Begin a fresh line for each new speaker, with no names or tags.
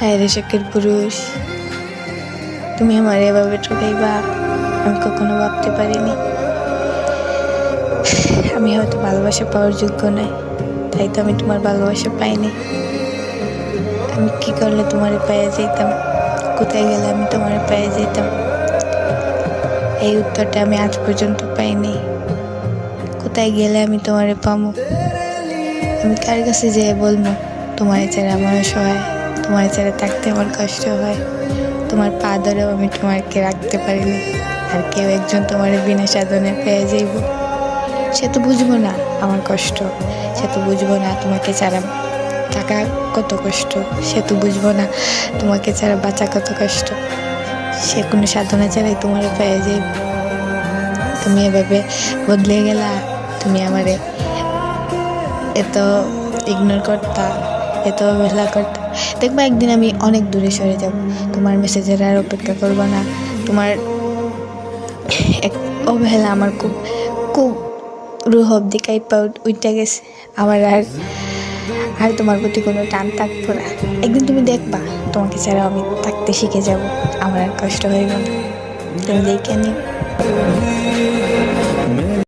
হ্যাঁ রে শখের পুরুষ। তুমি আমার এভাবে ঠকাইবা, আমি কখনো ভাবতে পারিনি। আমি হয়তো ভালোবাসা পাওয়ার যোগ্য নই, তাই তো আমি তোমার ভালোবাসা পাইনি। আমি কি করলে তোমার পায়ে যেতাম কোথায় গেলে আমি তোমার পায়ে যেতাম এই উত্তরটা আমি আজ পর্যন্ত পাইনি। কোথায় গেলে আমি তোমারে পাবো আমি কার কাছে যেয়ে বলব তোমার ছাড়া আমার সহায়? তোমার ছাড়া থাকতে আমার কষ্ট হয়। তোমার পা ধরেও আমি তোমাকে রাখতে পারিনি। আর কেউ একজন তোমার বিনা সাধনে পেয়ে যাইব। সে তো বুঝব না আমার কষ্ট। সে তো বুঝব না তোমাকে ছাড়া থাকা কত কষ্ট। সে তো বুঝব না তোমাকে ছাড়া বাঁচা কত কষ্ট। সে কোনো সাধনা ছাড়াই তোমার পেয়ে যাইব। তুমি এভাবে বদলে গেলা। তুমি আমারে এত ইগনোর করতা। এত অবহেলা করতা। দেখবা একদিন আমি অনেক দূরে সরে যাব। তোমার মেসেজের আর অপেক্ষা করব না। তোমার এক অবহেলা আমার খুব খুব রুহ অব্দি কাইপা উইটা গেছে। আমার আর আর তোমার প্রতি কোনো টান থাকব না। একদিন তুমি দেখবা, তোমাকে ছাড়া আমি থাকতে শিখে যাব। আমার আর কষ্ট হইব না। তুমি দেখে নিও।